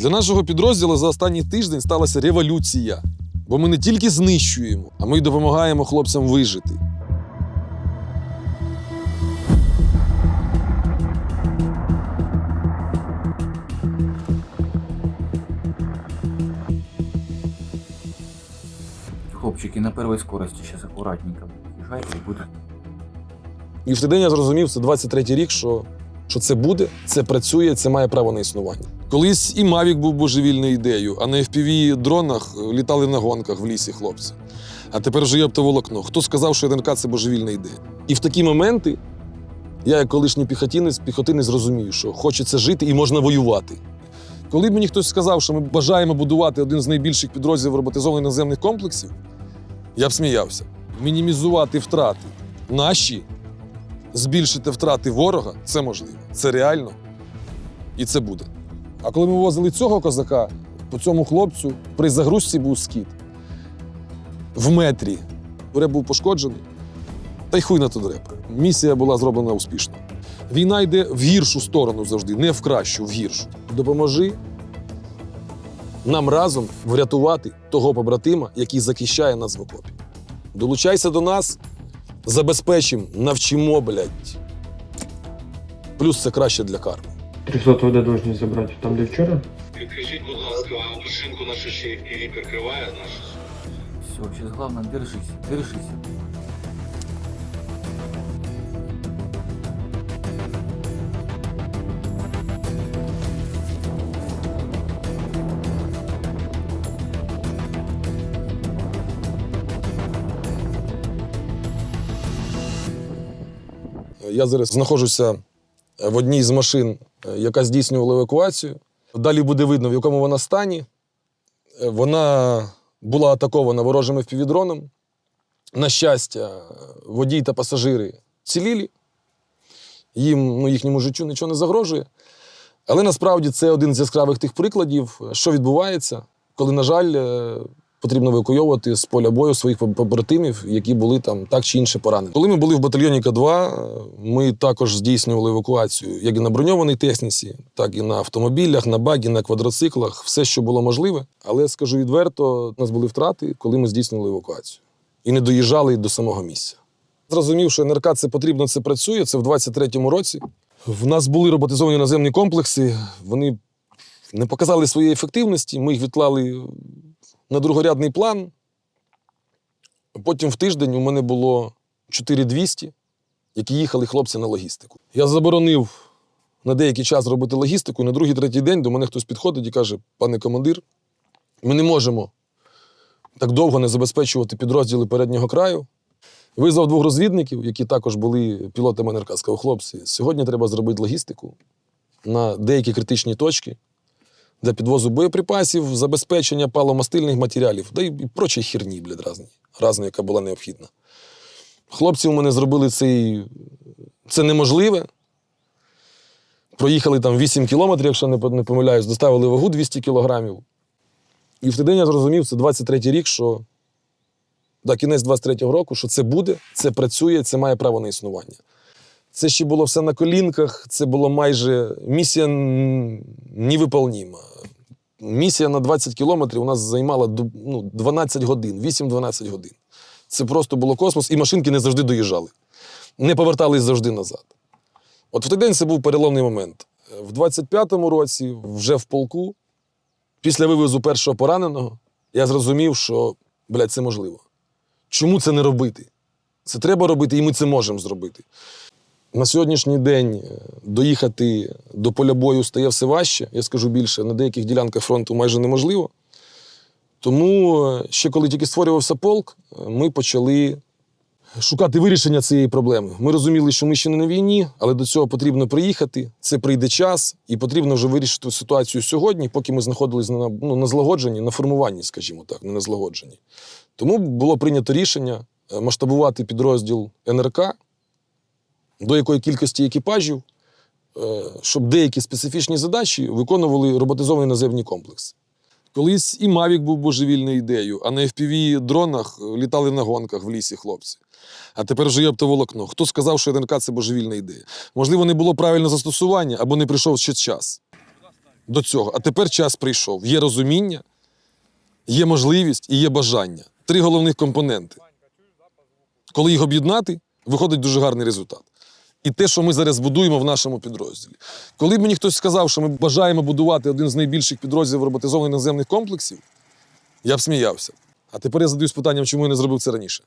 Для нашого підрозділу за останній тиждень сталася революція. Бо ми не тільки знищуємо, а ми й допомагаємо хлопцям вижити. Хлопчики, на первой скорости сейчас аккуратненько езжайте и будет. І в той день я зрозумів, це 23-й рік, що, що це буде, це працює, це має право на існування. Колись і Мавік був божевільною ідеєю, а на fpv дронах літали на гонках в лісі хлопці. А тепер вже є оптоволокно. Хто сказав, що РНК це божевільна ідея? І в такі моменти я, як колишній піхотинець, піхотинець зрозумію, що хочеться жити і можна воювати. Коли б мені хтось сказав, що ми бажаємо будувати один з найбільших підрозділів роботизованих наземних комплексів, я б сміявся. Мінімізувати втрати наші збільшити втрати ворога це можливо, це реально і це буде. А коли ми возили цього козака, по цьому хлопцю при загрузці був скіт в метрі. Реп був пошкоджений. Та й хуй на то реп. Місія була зроблена успішно. Війна йде в гіршу сторону завжди, не в кращу, в гіршу. Допоможи нам разом врятувати того побратима, який захищає нас в окопі. Долучайся до нас, забезпечимо, навчимо, блядь. Плюс це краще для карми. 300 де должны забрати? Там, де вчора? Підкажіть, будь ласка, а машинку нашу ще і прикриває нашу. Все, сейчас главное держись, держись. Я зараз знаходжуся в одній з машин, е, яка здійснювала евакуацію. Далі буде видно, в якому вона стані. Е, Вона була атакована ворожим впівдроном. На щастя, водій та пасажири цілілі. Їм, ну, їхньому життю нічого не загрожує. Але насправді це один з яскравих тих прикладів, що відбувається, коли, на жаль, е, потрібно евакуйовувати з поля бою своїх побратимів, які були там так чи інше поранені. Коли ми були в батальйоні К2, е, ми також здійснювали евакуацію як і на броньованій техніці, так і на автомобілях, на багі, на квадроциклах, все, що було можливе. Але скажу відверто, у нас були втрати, коли ми здійснювали евакуацію і не доїжджали до самого місця. Зрозумів, що НРК це потрібно, це працює. Це в 23-му році. В нас були роботизовані наземні комплекси. Вони не показали своєї ефективності. Ми їх відклали на другорядний план. Потім в тиждень у мене було 4200, які їхали хлопці на логістику. Я заборонив на деякий час робити логістику. На другий третій день до мене хтось підходить і каже: пане командир, ми не можемо так довго не забезпечувати підрозділи переднього краю. Визвав двох розвідників, які також були пілотами НРК, сказав, хлопці, сьогодні треба зробити логістику на деякі критичні точки для підвозу боєприпасів, забезпечення паломастильних матеріалів, да й і прочої херні, блядь, разні, разної, яка була необхідна. Хлопці у мене зробили цей, це неможливе. Проїхали там 8 кілометрів, якщо не помиляюсь, доставили вагу 200 кілограмів. І в той день я зрозумів, це 23-й рік, що да, кінець 23-го року, що це буде, це працює, це має право на існування. Це ще було все на колінках, це було майже місія невиполніма. Місія на 20 кілометрів у нас займала ну, 12 годин, 8-12 годин. Це просто було космос, і машинки не завжди доїжджали, не повертались завжди назад. От в той день це був переломний момент. В 25-му році, вже в полку, після вивозу першого пораненого, я зрозумів, що блядь, це можливо. Чому це не робити? Це треба робити, і ми це можемо зробити. На сьогоднішній день е, доїхати до поля бою стає все важче. Я скажу більше, на деяких ділянках фронту майже неможливо. Тому е, ще коли тільки створювався полк, е, ми почали шукати вирішення цієї проблеми. Ми розуміли, що ми ще не на війні, але до цього потрібно приїхати. Це прийде час, і потрібно вже вирішити ситуацію сьогодні, поки ми знаходилися на, ну, на злагодженні, на формуванні, скажімо так, не на злагодженні. Тому було прийнято рішення масштабувати підрозділ НРК до якої кількості екіпажів, е, щоб деякі специфічні задачі виконували роботизовані наземні комплекси. Колись і Мавік був божевільною ідеєю, а на fpv дронах літали на гонках в лісі хлопці. А тепер вже є оптоволокно. Хто сказав, що РНК це божевільна ідея? Можливо, не було правильного застосування або не прийшов ще час. до цього. А тепер час прийшов. Є розуміння, є можливість і є бажання. Три головних компоненти. Коли їх об'єднати, виходить дуже гарний результат. І те, що ми зараз будуємо в нашому підрозділі. Коли б мені хтось сказав, що ми бажаємо будувати один з найбільших підрозділів роботизованих наземних комплексів, я б сміявся. А тепер я задаюсь питанням, чому я не зробив це раніше.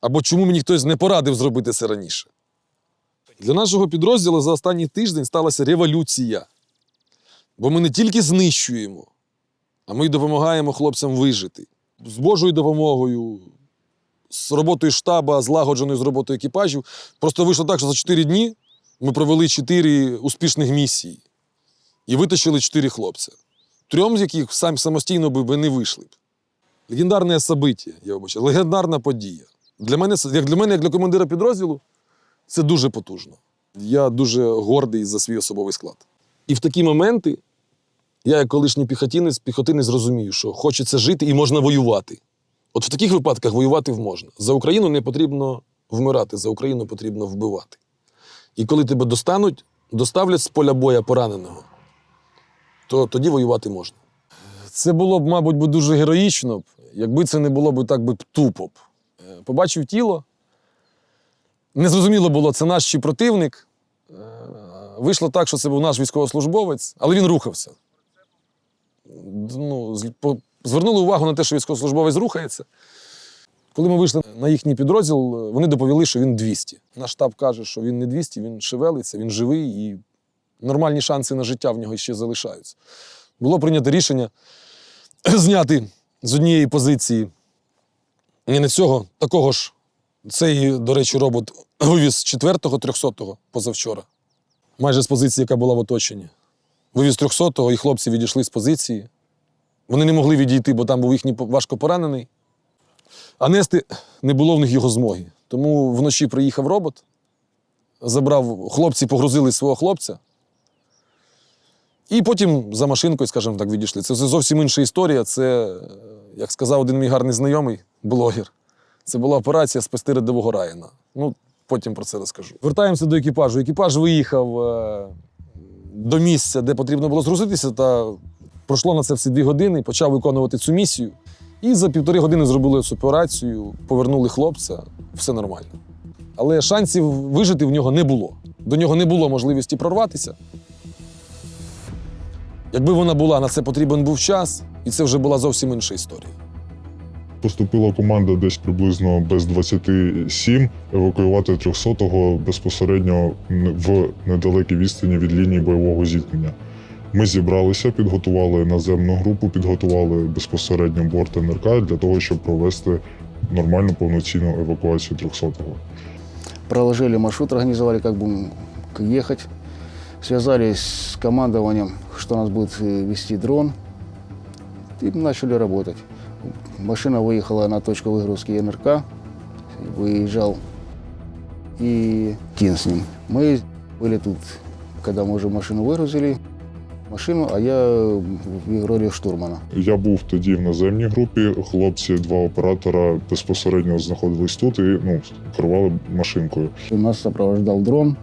Або чому мені хтось не порадив зробити це раніше. Для нашого підрозділу за останній тиждень сталася революція. Бо ми не тільки знищуємо, а ми й допомагаємо хлопцям вижити. З Божою допомогою, з роботою штаба, злагодженою з роботою екіпажів. Просто вийшло так, що за 4 дні ми провели 4 успішних місії і витащили 4 хлопця, трьом з яких сам самостійно би не вийшли б. Легендарне собиття, я вибачаю, легендарна подія. Для мене, як для мене, як для командира підрозділу, це дуже потужно. Я дуже гордий за свій особовий склад. І в такі моменти я, як колишній піхотинець, піхотинець розумію, що хочеться жити і можна воювати. От в таких випадках воювати можна. За Україну не потрібно вмирати, за Україну потрібно вбивати. І коли тебе достануть, доставлять з поля боя пораненого, то тоді воювати можна. Це було б, мабуть, дуже героїчно, якби це не було б так би тупо. Е, Побачив тіло. Незрозуміло було, це наш чи противник. Е, Вийшло так, що це був наш військовослужбовець, але він рухався. Ну, звернули увагу на те, що військовослужбовець рухається. Коли ми вийшли на їхній підрозділ, вони доповіли, що він 200. Наш штаб каже, що він не 200, він шевелиться, він живий і нормальні шанси на життя в нього ще залишаються. Було прийнято рішення зняти з однієї позиції не цього, такого ж. Цей, до речі, робот вивіз 4-го, 300-го позавчора. Майже з позиції, яка була в оточенні. Вивіз 300-го, і хлопці відійшли з позиції. Вони не могли відійти, бо там був їхній важко поранений. А нести не було в них його змоги. Тому вночі приїхав робот, забрав, хлопці погрузили свого хлопця. І потім за машинкою, скажімо так, відійшли. Це зовсім інша історія. Це, як сказав один мій гарний знайомий, блогер. Це була операція спасти рядового Райана. Ну, потім про це розкажу. Вертаємося до екіпажу. Екіпаж виїхав е, до місця, де потрібно було згрузитися, та пройшло на це всі дві години, почав виконувати цю місію. І за півтори години зробили цю операцію, повернули хлопця, все нормально. Але шансів вижити в нього не було. До нього не було можливості прорватися. Якби вона була, на це потрібен був час, і це вже була зовсім інша історія. Поступила команда десь приблизно без 27 евакуювати 300-го безпосередньо в недалекій відстані від лінії бойового зіткнення. Ми зібралися, підготували наземну групу, підготували безпосередньо борт НРК для того, щоб провести нормальну повноцінну евакуацію 300-го. проложили маршрут, организовали, как будем ехать. Связались с командованием, что нас будет э, вести дрон. И начали работать. Машина выехала на точку выгрузки НРК. Выезжал и Тин с ним. Мы были тут, когда мы уже машину выгрузили. Машину, а я в роли штурмана. Я був тоді в наземній групі. Хлопці, два оператора безпосередньо знаходились тут і ну, керували машинкою. Нас сопровождал дрон,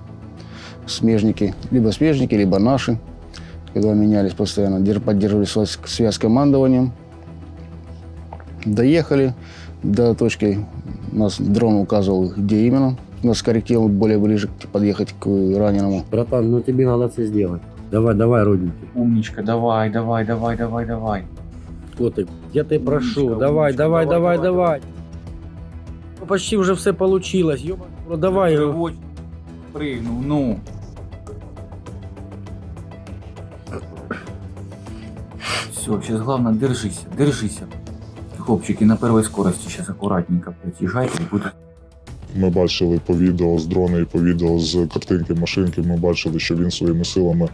смежники, либо смежники, либо наши, когда менялись постоянно, держ- поддерживали связь, связь с командованием. Доехали до точки, нас дрон указывал, где именно. Нас корректировал более ближе подъехать к раненому. Братан, ну тебе надо это сделать. Давай, давай, родненький. Умничка, давай, давай, давай, давай, давай. Котик, я тебе прошу, Умничка, давай, умничка, давай, давай, давай, давай, давай. Ну, Почти уже все получилось. Ёба, ну, давай. э, Приводь. Пригнув, ну. Все, сейчас главное, держися, держися. Хлопчики, на первой скорости сейчас аккуратненько подъезжайте и будет ми бачили по відео з дрона і по відео з картинки машинки. Ми бачили, що він своїми силами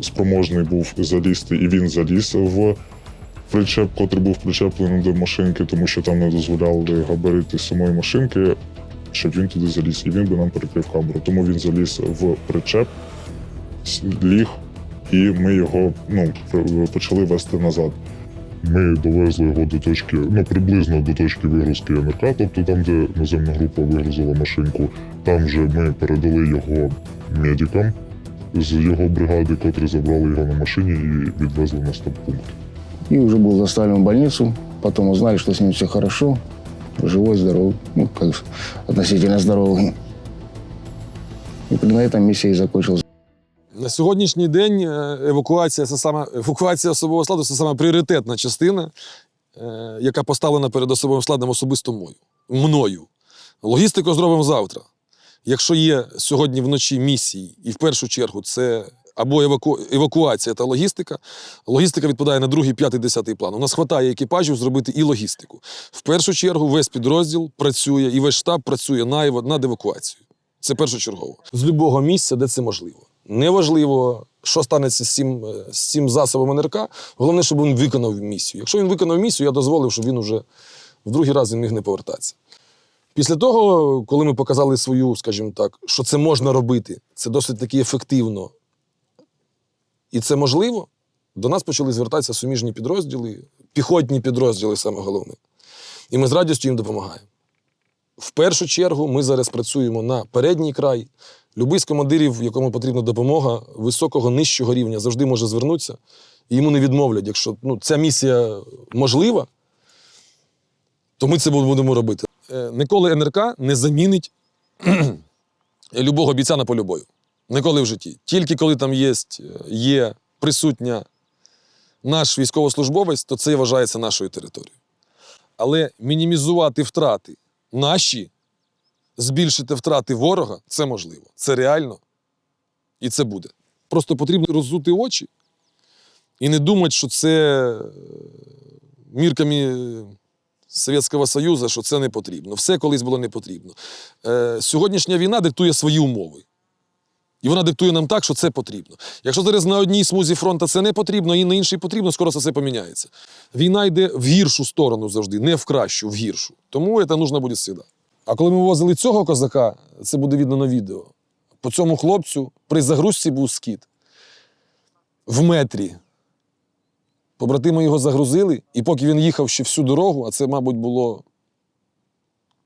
спроможний був залізти, і він заліз в причеп, котрий був причеплений до машинки, тому що там не дозволяли габарити самої машинки, щоб він туди заліз. І він би нам перекрив камеру. Тому він заліз в причеп, ліг, і ми його ну, почали вести назад. Ми довезли його до точки, ну приблизно до точки вигрузки НРК, тобто там, де наземна група вигрузила машинку. Там же ми передали його медикам, з його бригади, котрі забрали його на машині і відвезли на стаб-пункт. И уже был доставлен в больницу. Потом узнали, что с ним все хорошо. Живой, здоровый. Ну, как относительно здоровый. И на этом миссия и закончилась. На сьогоднішній день е, евакуація це саме евакуація особового складу це саме пріоритетна частина, е, яка поставлена перед особовим складом особисто мною. мною. Логістику зробимо завтра. Якщо є сьогодні вночі місії, і в першу чергу це або еваку... евакуація та логістика, логістика відпадає на другий, п'ятий, десятий план. У нас вистачає екіпажів зробити і логістику. В першу чергу весь підрозділ працює і весь штаб працює на над евакуацією. Це першочергово. З будь-якого місця, де це можливо. Неважливо, що станеться з цим, е, з цим засобом НРК. Головне, щоб він виконав місію. Якщо він виконав місію, я дозволив, щоб він уже в другий раз він міг не повертатися. Після того, коли ми показали свою, скажімо так, що це можна робити, це досить таки ефективно. І це можливо, до нас почали звертатися суміжні підрозділи, піхотні підрозділи, саме головне. І ми з радістю їм допомагаємо. В першу чергу ми зараз працюємо на передній край. Любий з командирів, якому потрібна допомога високого нижчого рівня, завжди може звернутися, і йому не відмовлять. Якщо ну, ця місія можлива, то ми це будемо робити. Е, Ніколи НРК не замінить любого бійця на полі бою. Ніколи в житті. Тільки коли там є, є присутня наш військовослужбовець, то це вважається нашою територією. Але мінімізувати втрати наші, збільшити втрати ворога це можливо. Це реально. І це буде. Просто потрібно роззути очі і не думати, що це е, мірками Совєтського Союзу, що це не потрібно. Все колись було не потрібно. Е, сьогоднішня війна диктує свої умови. І вона диктує нам так, що це потрібно. Якщо зараз на одній смузі фронту це не потрібно, і на іншій потрібно, скоро це все поміняється. Війна йде в гіршу сторону завжди, не в кращу, в гіршу. Тому це потрібно буде завжди. А коли ми возили цього козака, це буде видно на відео. По цьому хлопцю при загрузці був скіт в метрі. Побратими його загрузили, і поки він їхав ще всю дорогу, а це, мабуть, було,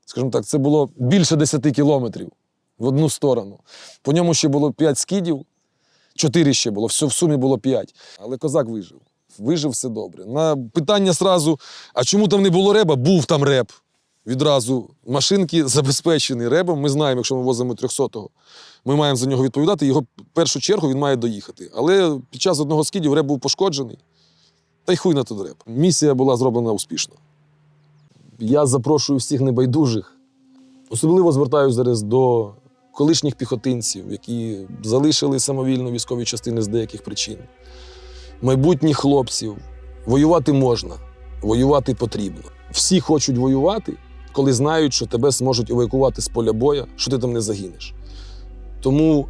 скажімо так, це було більше 10 кілометрів в одну сторону. По ньому ще було 5 скидів, 4 ще було, все в сумі було 5. Але козак вижив. Вижив все добре. На питання сразу: а чому там не було реба? Був там реб. Відразу машинки забезпечені ребом. Ми знаємо, якщо ми возимо 300-го, ми маємо за нього відповідати. Його першу чергу він має доїхати. Але під час одного скидів реб був пошкоджений. Та й хуй на той реп. Місія була зроблена успішно. Я запрошую всіх небайдужих. Особливо звертаюся зараз до колишніх піхотинців, які залишили самовільно військові частини з деяких причин. Майбутніх хлопців. Воювати можна, воювати потрібно. Всі хочуть воювати, коли знають, що тебе зможуть евакувати з поля боя, що ти там не загинеш. Тому,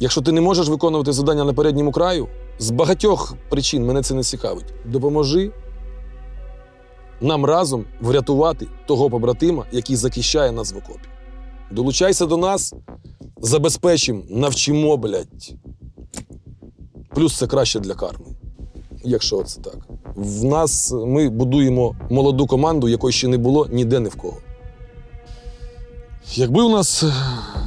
якщо ти не можеш виконувати завдання на передньому краю, з багатьох причин мене це не цікавить. Допоможи нам разом врятувати того побратима, який захищає нас в окопі. Долучайся до нас, забезпечимо, навчимо, блядь. Плюс це краще для карми, якщо це так. В нас ми будуємо молоду команду, якої ще не було ніде ні в кого. Якби у нас е,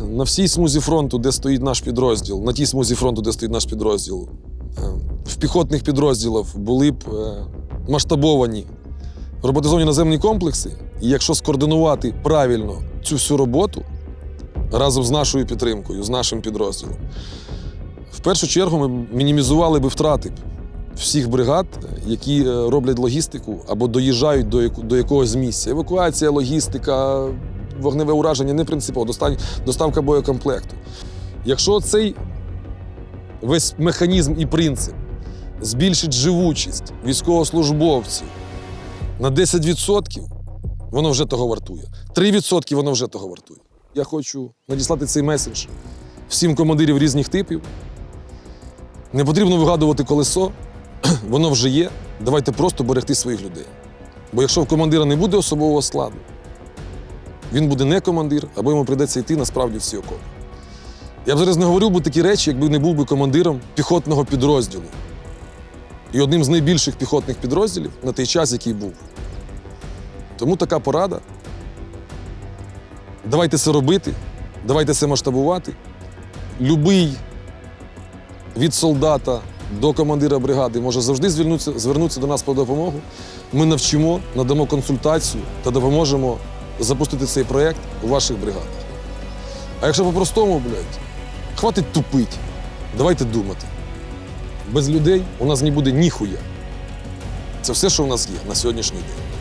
на всій смузі фронту, де стоїть наш підрозділ, на тій смузі фронту, де стоїть наш підрозділ, е, в піхотних підрозділах були б е, масштабовані роботизовані наземні комплекси, і якщо скоординувати правильно цю всю роботу разом з нашою підтримкою, з нашим підрозділом, в першу чергу ми мінімізували би втрати всіх бригад, які е, роблять логістику або доїжджають до, до якогось місця. Евакуація, логістика, вогневе ураження не принципово, доставка боєкомплекту. Якщо цей весь механізм і принцип збільшить живучість військовослужбовців на 10%, воно вже того вартує. 3% воно вже того вартує. Я хочу надіслати цей меседж всім командирів різних типів. Не потрібно вигадувати колесо, воно вже є. Давайте просто берегти своїх людей. Бо якщо в командира не буде особового складу, він буде не командир, або йому прийдеться йти насправді в ці окопи. Я б зараз не говорив би такі речі, якби не був би командиром піхотного підрозділу. І одним з найбільших піхотних підрозділів на той час, який був. Тому така порада. Давайте це робити, давайте це масштабувати. Любий від солдата до командира бригади може завжди звернутися, до нас по допомогу. Ми навчимо, надамо консультацію та допоможемо запустити цей проєкт у ваших бригадах. А якщо по-простому, блядь, хватить тупить, давайте думати. Без людей у нас не буде ніхуя. Це все, що у нас є на сьогоднішній день.